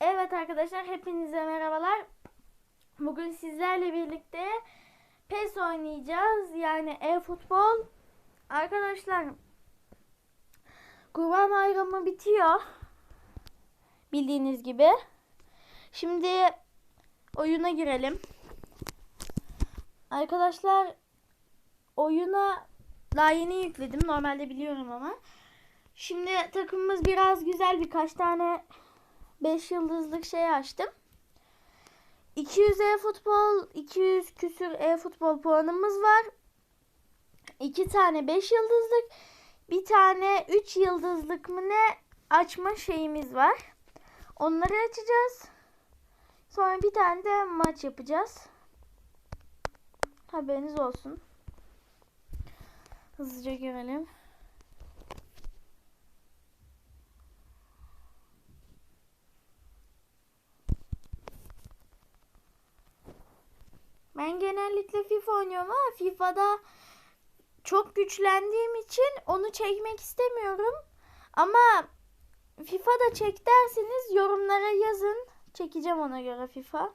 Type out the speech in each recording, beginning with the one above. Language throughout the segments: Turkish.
Evet arkadaşlar hepinize merhabalar. Bugün sizlerle birlikte PES oynayacağız. Yani e-futbol. Arkadaşlar Kurban Bayramı bitiyor. Bildiğiniz gibi. Şimdi oyuna girelim. Arkadaşlar oyuna daha yeni yükledim. Normalde biliyorum ama. Şimdi takımımız biraz güzel birkaç tane 5 yıldızlık şey açtım. 200 e-futbol, 200 küsür e-futbol puanımız var. 2 tane 5 yıldızlık, bir tane 3 yıldızlık mı ne açma şeyimiz var. Onları açacağız. Sonra bir tane de maç yapacağız. Haberiniz olsun. Hızlıca görelim. Genellikle FIFA oynuyorum ama FIFA'da çok güçlendiğim için onu çekmek istemiyorum. Ama FIFA'da çek derseniz yorumlara yazın. Çekeceğim ona göre FIFA.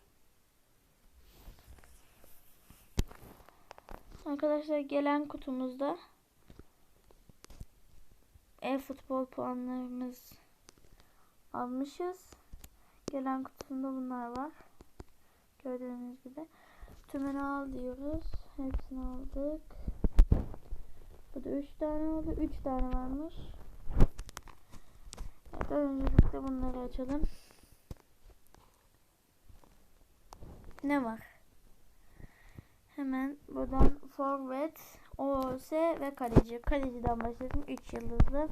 Arkadaşlar gelen kutumuzda e-futbol puanlarımız almışız. Gelen kutusunda bunlar var. Gördüğünüz gibi. Tümünü al diyoruz. Hepsini aldık. Burada 3 tane oldu. 3 tane varmış. Evet, öncelikle bunları açalım. Ne var? Hemen buradan forvet, OS ve kaleci. Kaleciden başladım. 3 yıldızlı.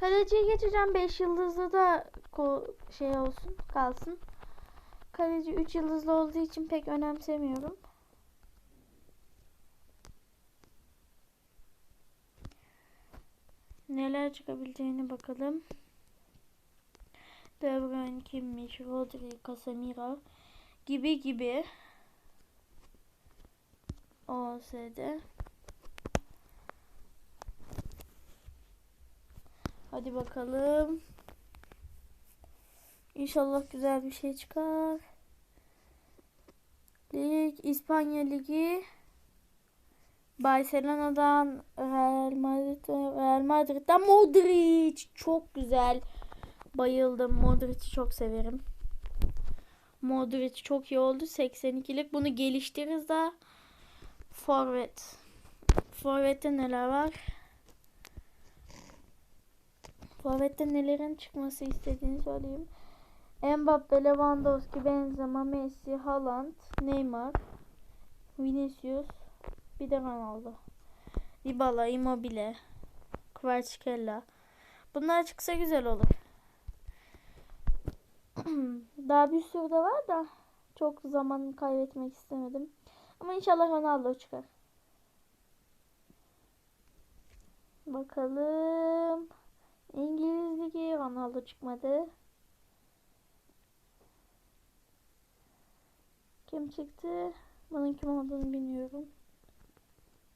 Kaleciye geçeceğim. 5 yıldızlı da şey olsun, kalsın. Kaleci 3 yıldızlı olduğu için pek önemsemiyorum. Neler çıkabileceğine bakalım. De Bruyne kimmiş? Rodri, Casemiro gibi gibi. OS'de. Hadi bakalım. İnşallah güzel bir şey çıkar. Lig, İspanya Ligi. Barcelona'dan Real Madrid, Real Madrid'den Modric. Çok güzel. Bayıldım. Modric'i çok severim. Modric çok iyi oldu. 82'lik. Bunu geliştiririz daha. Forvet. Forvet'te neler var? Forvet'te nelerin çıkması istediğini söyleyeyim. Mbappe, Lewandowski, Benzema, Messi, Haaland, Neymar, Vinicius, bir de Ronaldo. Dybala, Immobile, Kvaratskhelia. Bunlar çıksa güzel olur. Daha bir sürü de var da çok zaman kaybetmek istemedim. Ama inşallah Ronaldo çıkar. Bakalım. İngiliz Ligi Ronaldo çıkmadı. Kim çıktı? Bunun kim olduğunu bilmiyorum.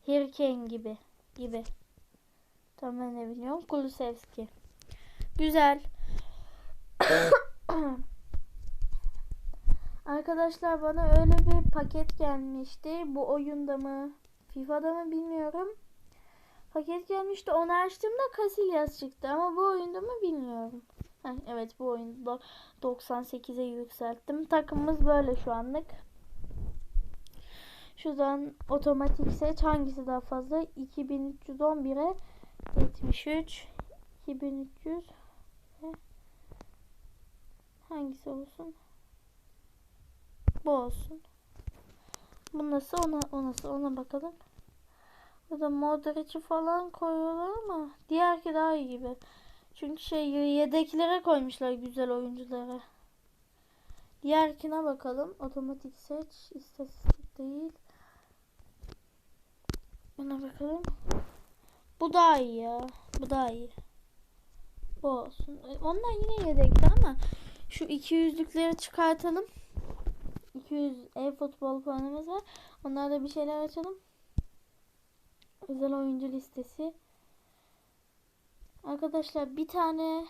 Harry Kane gibi. Gibi. Tamam ben de biliyorum. Kulusevski. Güzel. Arkadaşlar bana öyle bir paket gelmişti. Bu oyunda mı? FIFA'da mı bilmiyorum. Paket gelmişti. Onu açtığımda Casillas çıktı. Ama bu oyunda mı bilmiyorum. Evet bu oyunda 98'e yükselttim. Takımımız böyle şu anlık. Şuradan otomatik seç. Hangisi daha fazla? 2311'e 73 2300 hangisi olsun? Bu olsun. Bu nasıl? Ona, o nasıl? Ona bakalım. Burada Modric'i falan koyuyorlar ama diğerki daha iyi gibi. Çünkü şey yedeklere koymuşlar güzel oyuncuları. Diğerkine bakalım. Otomatik seç. istatistik değil. Ona bakalım. Bu daha iyi ya. Bu daha iyi. Bu olsun. E, onlar yine yedekte ama şu 200'lükleri çıkartalım. 200 e-futbol puanımız var. Onlarla bir şeyler açalım. Özel oyuncu listesi. Arkadaşlar bir tane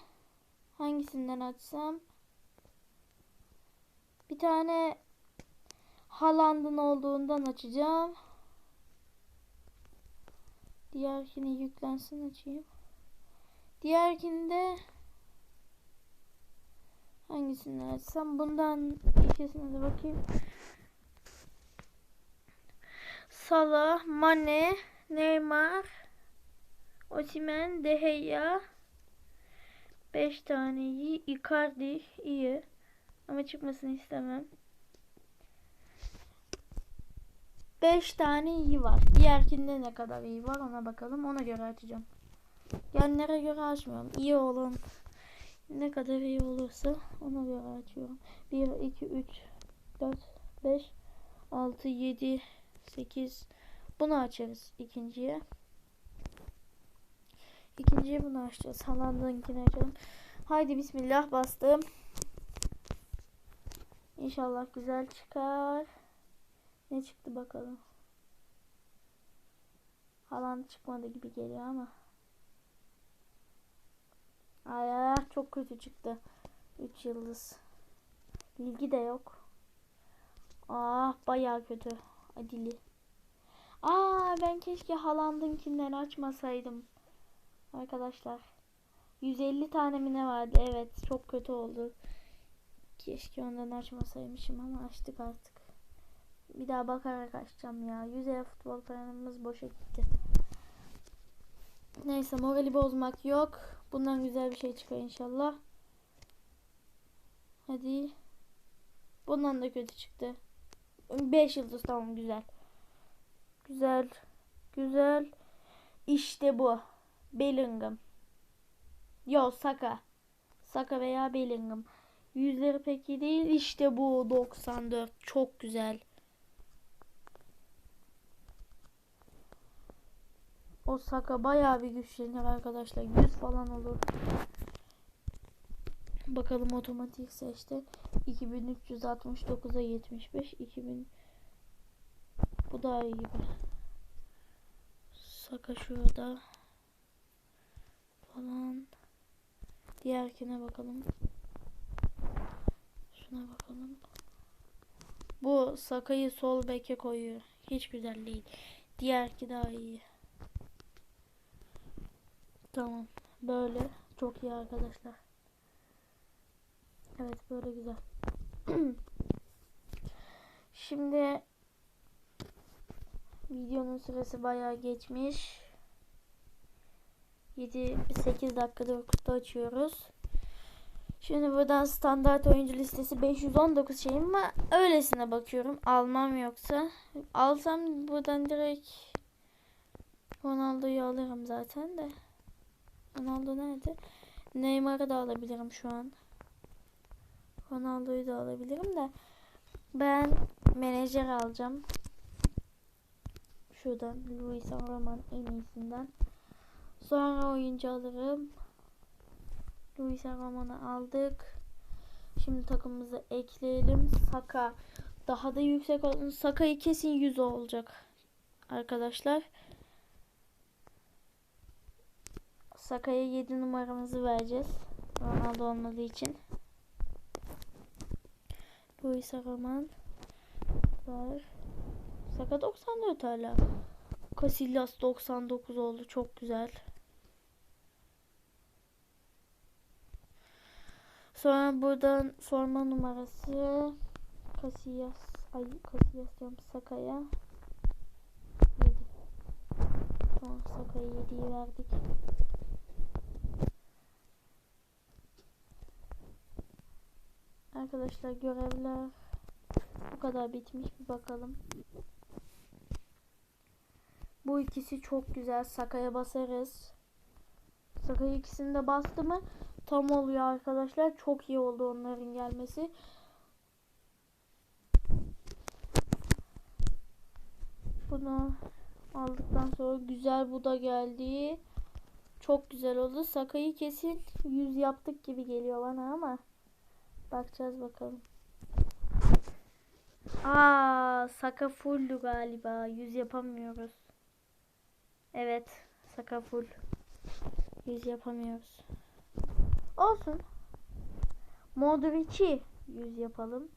hangisinden açsam? Bir tane Haaland'ın olduğundan açacağım. Diğerkini yüklensin açayım. Diğerkinde hangisini açsam bundan ikisine de bakayım. Salah, Mane, Neymar, Osimhen, De Gea. 5 tane iyi. Icardi iyi. Ama çıkmasını istemem. 5 tane iyi var. Diğerkinde ne kadar iyi var ona bakalım. Ona göre açacağım. Genlere göre açmıyorum. İyi olan ne kadar iyi olursa ona göre açıyorum. 1, 2, 3, 4, 5, 6, 7, 8. Bunu açarız ikinciye. İkinciye bunu açacağız. Haaland'ınkini açalım. Haydi bismillah bastım. İnşallah güzel çıkar. Ne çıktı bakalım. Haaland çıkmadı gibi geliyor ama. Ay çok kötü çıktı. 3 yıldız. Bilgi de yok. Ah bayağı kötü. Adili. Aa ben keşke Haaland'ınkinden açmasaydım. Arkadaşlar. 150 tane mi ne vardı? Evet çok kötü oldu. Keşke ondan açmasaymışım ama açtık artık. Bir daha bakarak açacağım ya. Yüzeye futbol paramız boşa gitti. Neyse morali bozmak yok. Bundan güzel bir şey çıkar inşallah. Hadi. Bundan da kötü çıktı. 5 yıldız tamam güzel. Güzel. Güzel. İşte bu. Bellingham. Yo Saka. Saka veya Bellingham. Yüzleri pek iyi değil. İşte bu 94. Çok güzel. O Saka bayağı bir güçlenir arkadaşlar. 100 falan olur. Bakalım otomatik seçti. 2369'a 75. 2000 Bu daha iyi gibi. Saka şurada. Falan. Diğerkine bakalım. Şuna bakalım. Bu Saka'yı sol beke koyuyor. Hiç güzel değil. Diğerki daha iyi. Tamam. Böyle. Çok iyi arkadaşlar. Evet böyle güzel. Şimdi videonun süresi bayağı geçmiş. 7-8 dakikada kutu açıyoruz. Şimdi buradan standart oyuncu listesi 519 şeyim ama öylesine bakıyorum. Almam yoksa. Alsam buradan direkt Ronaldo'yu alırım zaten de. Ronaldo nerede? Neymar'ı da alabilirim şu an. Ronaldo'yu da alabilirim de. Ben menajer alacağım. Şuradan Luis Roman en iyisinden. Sonra oyuncu alırım. Luis Roman'ı aldık. Şimdi takımımızı ekleyelim. Saka daha da yüksek olsun. Saka'yı kesin 100 olacak. Arkadaşlar. Saka'ya 7 numaramızı vereceğiz. Ronaldo olmadığı için. Luis Roman var. Saka 94 hala. Casillas 99 oldu. Çok güzel. Sonra buradan forma numarası Casillas ay Casillas diyorum Saka'ya 7. Tamam Saka'ya 7'yi verdik. Arkadaşlar görevler bu kadar bitmiş bir bakalım. Bu ikisi çok güzel. Sakaya basarız. Sakaya ikisini de bastı mı tam oluyor arkadaşlar. Çok iyi oldu onların gelmesi. Bunu aldıktan sonra güzel bu da geldi. Çok güzel oldu. Sakayı kesin 100 yaptık gibi geliyor bana ama bakacağız bakalım. Aa, Saka fulldu galiba. 100 yapamıyoruz. Evet, Saka full. 100 yapamıyoruz. Olsun. Modric'i 100 yapalım.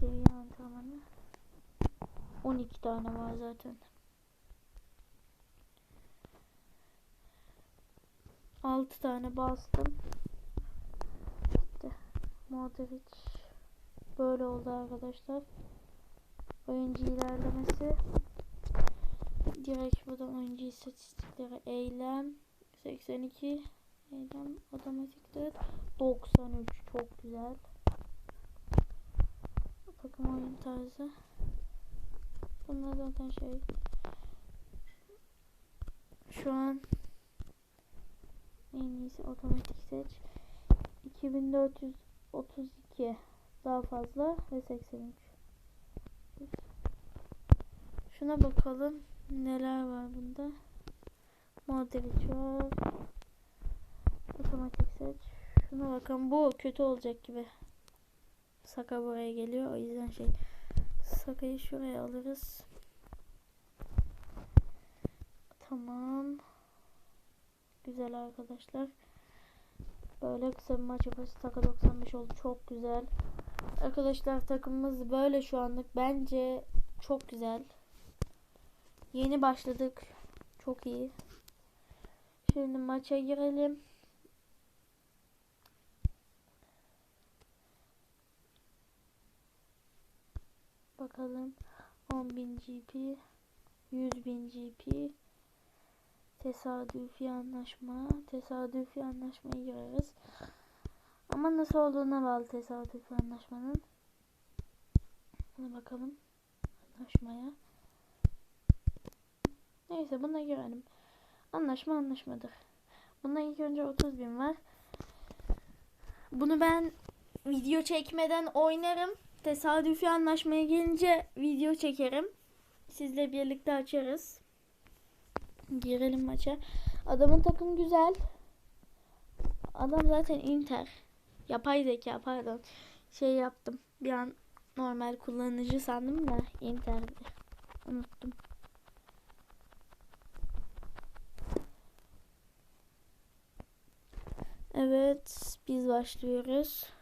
Seviye antrenmanı. 12 tane var zaten. 6 tane bastım. İşte Modric böyle oldu arkadaşlar. Oyuncu ilerlemesi. Direkt buradan oyuncu istatistikleri eylem 82 eylem otomatiktir 93 çok güzel. Takım oyun tarzı. Bunlar zaten şey. Şu an en iyisi otomatik seç. 2432 daha fazla ve 83. Şuna bakalım neler var bunda. Modric var. Seç. Şuna bakın bu kötü olacak gibi. Saka buraya geliyor o yüzden şey. Sakayı şuraya alırız. Tamam. Güzel arkadaşlar. Böyle kısa bir maç yaparız. Saka 95 oldu. Çok güzel. Arkadaşlar takımımız böyle şu anlık. Bence çok güzel. Yeni başladık. Çok iyi. Şimdi maça girelim. Bakalım. 10.000 GP. 100.000 GP. Tesadüfi anlaşma. Tesadüfi anlaşmaya gireriz. Ama nasıl olduğuna bağlı tesadüfi anlaşmanın. Buna bakalım. Anlaşmaya. Neyse buna girelim. Anlaşma anlaşmadır. Bunda ilk önce 30 bin var. Bunu ben video çekmeden oynarım. Tesadüfi anlaşmaya gelince video çekerim. Sizle birlikte açarız. Girelim maça. Adamın takım güzel. Adam zaten Inter. Yapay zeka pardon. Şey yaptım. Bir an normal kullanıcı sandım da Inter'di. Unuttum. Evet, biz başlıyoruz.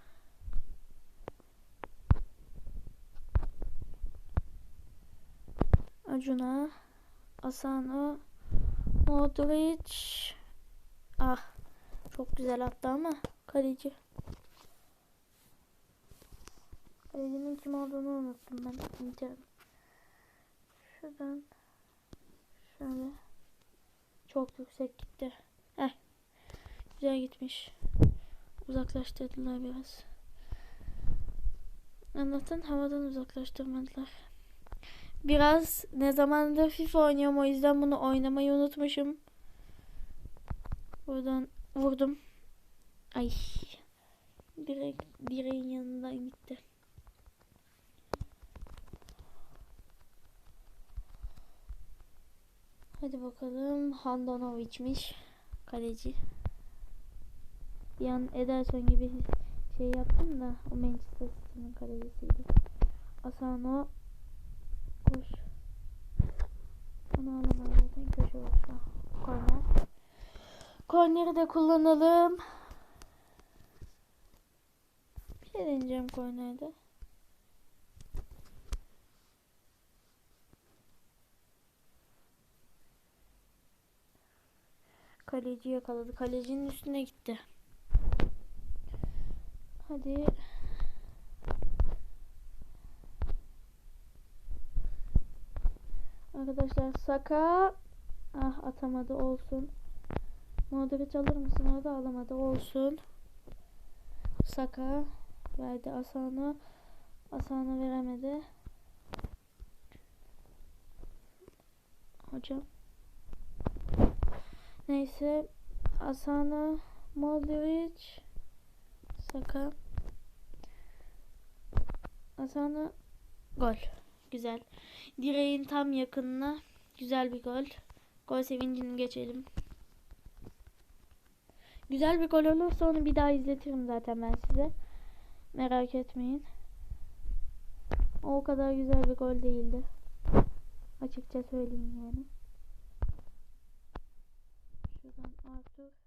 Acuna, Asano, Modric. Ah, çok güzel attı ama kaleci. Kalecinin kim olduğunu unuttum ben. Inter. Şuradan şöyle çok yüksek gitti. Heh. Güzel gitmiş. Uzaklaştırdılar biraz. Allah'tan havadan uzaklaştırmadılar. Biraz ne zamandır FIFA oynuyorum o yüzden bunu oynamayı unutmuşum. Buradan vurdum. Ay. Direkt direğin yanından gitti. Hadi bakalım. Handanovic'miş. Kaleci. Bir an Ederson gibi şey yaptım da o Manchester City'nin kalecisiydi. Asano Alamam zaten köşe vuruşu. Korner. Korneri de kullanalım. Bir şey deneyeceğim kornerde. Kaleci yakaladı. Kalecinin üstüne gitti. Hadi. Arkadaşlar Saka ah atamadı olsun. Modric alır mısın? O da alamadı olsun. Saka verdi Asana. Asana veremedi. Hocam. Neyse Asana Modric Saka Asana gol. Güzel. Direğin tam yakınına güzel bir gol. Gol sevincini geçelim. Güzel bir gol olursa onu bir daha izletirim zaten ben size. Merak etmeyin. O, kadar güzel bir gol değildi. Açıkça söyleyeyim yani. Şuradan Arthur